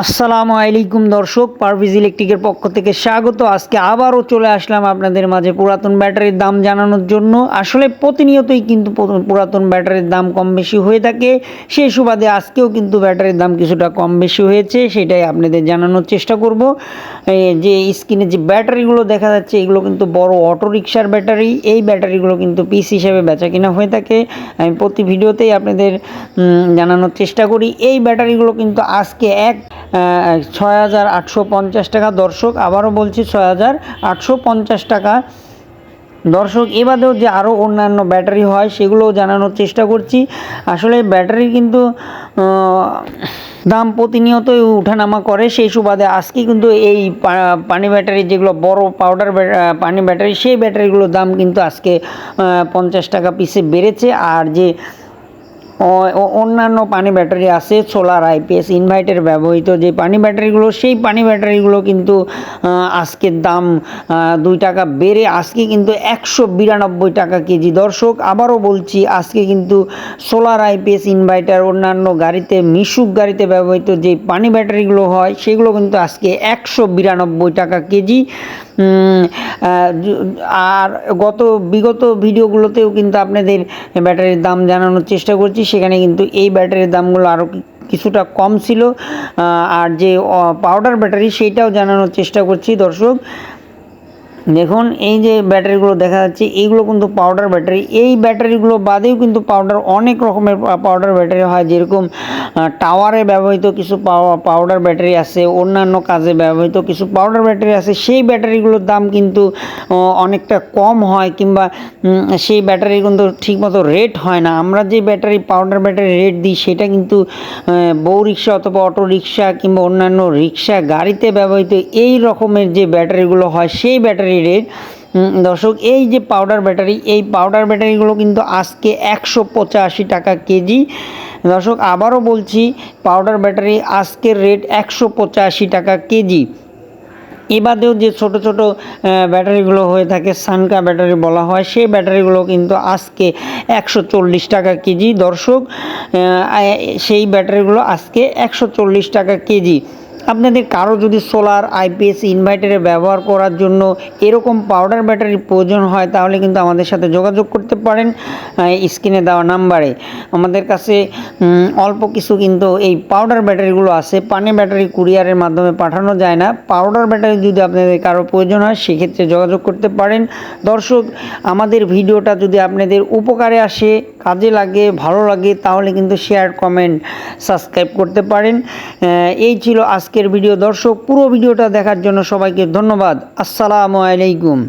আসসালামু আলাইকুম দর্শক, পারভিজ ইলেকট্রিকের পক্ষ থেকে স্বাগত। আজকে আবারও চলে আসলাম আপনাদের মাঝে পুরাতন ব্যাটারির দাম জানানোর জন্য। আসলে প্রতিনিয়তই কিন্তু পুরাতন ব্যাটারির দাম কম বেশি হয়ে থাকে। সেই সুবাদে আজকেও কিন্তু ব্যাটারির দাম কিছুটা কম বেশি হয়েছে, সেটাই আপনাদের জানানোর চেষ্টা করব। যে স্ক্রিনে যে ব্যাটারিগুলো দেখা যাচ্ছে, এগুলো কিন্তু বড় অটো রিক্সার ব্যাটারি। এই ব্যাটারিগুলো কিন্তু পিস হিসেবে বেচা কিনা হয়ে থাকে। আমি প্রতি ভিডিওতেই আপনাদের জানানোর চেষ্টা করি। এই ব্যাটারিগুলো কিন্তু আজকে এক ছয় হাজার আটশো পঞ্চাশ টাকা। দর্শক, আবারও বলছি ছয় হাজার আটশো পঞ্চাশ টাকা। দর্শক এবাদেও যে আরও অন্যান্য ব্যাটারি হয়, সেগুলোও জানানোর চেষ্টা করছি। আসলে ব্যাটারি কিন্তু দাম প্রতিনিয়তই উঠানামা করে। সেই সুবাদে আজকে কিন্তু এই পানি ব্যাটারি, যেগুলো বড় পাউডার পানি ব্যাটারি, সেই ব্যাটারিগুলোর দাম কিন্তু আজকে পঞ্চাশ টাকা পিসে বেড়েছে। আর যে অন্যান্য পানি ব্যাটারি আছে, সোলার আইপিএস ইনভার্টার ব্যবহৃত যে পানি ব্যাটারিগুলো, সেই পানি ব্যাটারিগুলো কিন্তু আজকের দাম দুই টাকা বেড়ে আজকে কিন্তু একশো বিরানব্বই টাকা কেজি। দর্শক, আবারও বলছি, আজকে কিন্তু সোলার আইপিএস ইনভার্টার, অন্যান্য গাড়িতে, মিশুক গাড়িতে ব্যবহৃত যে পানি ব্যাটারিগুলো হয়, সেগুলো কিন্তু আজকে একশো বিরানব্বই টাকা কেজি। আর গত, বিগত ভিডিওগুলোতেও কিন্তু আপনাদের ব্যাটারির দাম জানানোর চেষ্টা করছি। সেখানে কিন্তু এই ব্যাটারির দামগুলো আরও কিছুটা কম ছিল। আর যে পাউডার ব্যাটারি সেইটাও জানানোর চেষ্টা করছি দর্শক। দেখুন, এই যে ব্যাটারিগুলো দেখা যাচ্ছে, এইগুলো কিন্তু পাউডার ব্যাটারি এই ব্যাটারিগুলো বাদেও কিন্তু পাউডার অনেক রকমের পাউডার ব্যাটারি হয়। যেরকম টাওয়ারে ব্যবহৃত কিছু পাউডার ব্যাটারি আছে, অন্যান্য কাজে ব্যবহৃত কিছু পাউডার ব্যাটারি আছে, সেই ব্যাটারিগুলোর দাম কিন্তু অনেকটা কম হয় কিংবা সেই ব্যাটারি কিন্তু ঠিকমতো রেট হয় না। আমরা যে ব্যাটারি পাউডার ব্যাটারি রেট দিই, সেটা কিন্তু বউ রিক্সা অথবা অটো রিক্সা কিংবা অন্যান্য রিক্সা, গাড়িতে ব্যবহৃত এই রকমের যে ব্যাটারিগুলো হয়, সেই ব্যাটারি রেট দর্শক, এই যে পাউডার ব্যাটারি এই পাউডার ব্যাটারিগুলো কিন্তু আজকে একশো পঁচাশি টাকা কেজি। দর্শক, আবারও বলছি পাউডার ব্যাটারি আজকের রেট একশো পঁচাশি টাকা কেজি। এবাদেও যে ছোট ছোট ব্যাটারিগুলো হয়ে থাকে সানকা ব্যাটারি বলা হয়, সেই ব্যাটারিগুলো কিন্তু আজকে একশো চল্লিশ টাকা কেজি। দর্শক সেই ব্যাটারিগুলো আজকে একশো চল্লিশ টাকা কেজি। আপনাদের কারও যদি সোলার আইপিএস ইনভার্টারে ব্যবহার করার জন্য এরকম পাউডার ব্যাটারির প্রয়োজন হয়, তাহলে কিন্তু আমাদের সাথে যোগাযোগ করতে পারেন স্ক্রিনে দেওয়া নাম্বারে আমাদের কাছে অল্প কিছু কিন্তু এই পাউডার ব্যাটারিগুলো আছে, পানি ব্যাটারি কুরিয়ারের মাধ্যমে পাঠানো যায় না। পাউডার ব্যাটারি যদি আপনাদের কারও প্রয়োজন হয়, সেক্ষেত্রে যোগাযোগ করতে পারেন। দর্শক, আমাদের ভিডিওটা যদি আপনাদের উপকারে আসে কাজে লাগে, ভালো লাগে, তাহলে কিন্তু শেয়ার কমেন্ট সাবস্ক্রাইব করতে পারেন। এই ছিল আজকের ভিডিও দর্শক, পুরো ভিডিওটা দেখার জন্য সবাইকে ধন্যবাদ। আসসালামু আলাইকুম।